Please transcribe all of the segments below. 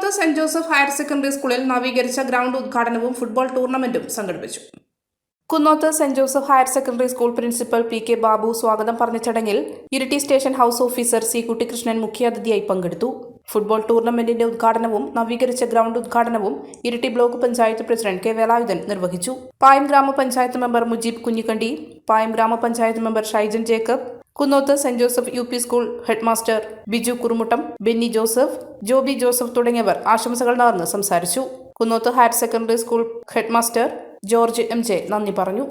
Kunnoth saint Joseph higher secondary സ്കൂളിൽ നവീകരിച്ച ground ഉദ്ഘാടനവും ഫുട്ബോൾ ടൂർണമെന്റും സംഘടിപ്പിച്ചു. Kunnoth saint Joseph higher secondary school principal P K Babu സ്വാഗതം പറഞ്ഞ ചടങ്ങിൽ Iritty station house officer C Kuttikrishnan മുഖ്യാതിഥിയായി പങ്കെടുത്തു. ഫുട്ബോൾ ടൂർണമെന്റിന്റെ ഉദ്ഘാടനവും നവീകരിച്ച ഗ്രൗണ്ട് ഉദ്ഘാടനവും Iritty block panchayat president K Velayudhan നിർവഹിച്ചു. Payam grama panchayat member Mujeeb Kunjikkandi Payam grama panchayat member Shaijan Jacob Kunnoth saint Joseph U P school headmaster Biju Kurumuttam Benny Joseph Joby Joseph തുടങ്ങിയവർ ആശംസകൾ നേർന്ന് സംസാരിച്ചു. Kunnoth higher secondary school headmaster George M J നന്ദി പറഞ്ഞു.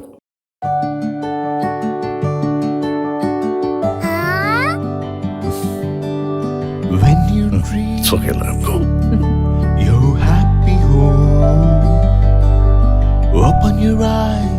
When you dream happy home, open your eyes.